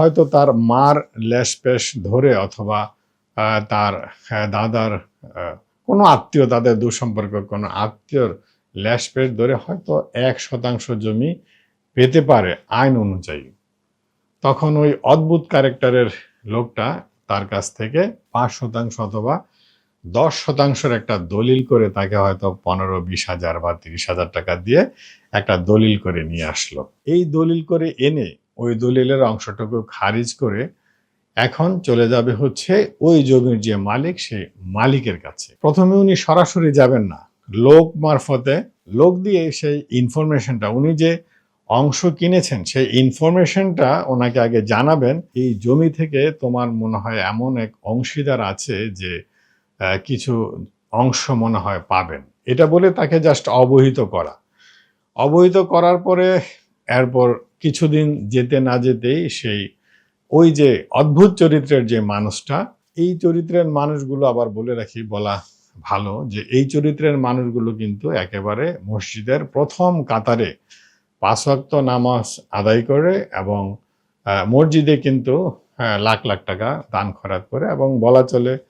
হয়তো তার মার লেশ পেশ ধরে অথবা তার দাদার কোনো আত্মীয়, তাদের দুঃসম্পর্ক, কোনো আত্মীয়র ল্যাশ পেশ ধরে হয়তো এক শতাংশ জমি পেতে পারে আইন অনুযায়ী। তখন ওই অদ্ভুত ক্যারেক্টারের লোকটা তার কাছ থেকে পাঁচ শতাংশ অথবা দশ শতাংশের একটা দলিল করে তাকে হয়তো পনেরো, বিশ হাজার বা তিরিশ হাজার টাকা দিয়ে একটা দলিল করে নিয়ে আসলো। এই দলিল করে এনে ওই দলিলের অংশটুকু খারিজ করে এখন চলে যাবে হচ্ছে ওই জমির যে মালিক সেই মালিকের কাছে। প্রথমে উনি সরাসরি যাবেন না। লোক মারফতে, লোক দিয়ে সেই ইনফরমেশনটা উনি যে অংশ কিনেছেন, সেই ইনফরমেশনটা ওনাকে আগে জানাবেন, এই জমি থেকে তোমার মনে হয় এমন এক অংশীদার আছে যে কিছু অংশ মনে হয় পাবেন। এটা বলে তাকে জাস্ট অবহিত করা। অবহিত করার পরে এরপর কিছুদিন যেতে না যেতেই সেই ওই যে অদ্ভুত চরিত্রের যে মানুষটা এই চরিত্রের মানুষগুলো আবার বলে রাখি বলা ভালো যে এই চরিত্রের মানুষগুলো কিন্তু একেবারে মসজিদের প্রথম কাতারে পাঁচ নামাজ আদায় করে এবং মসজিদে কিন্তু আহ, লাখ লাখ টাকা দান খরাত করে এবং বলা চলে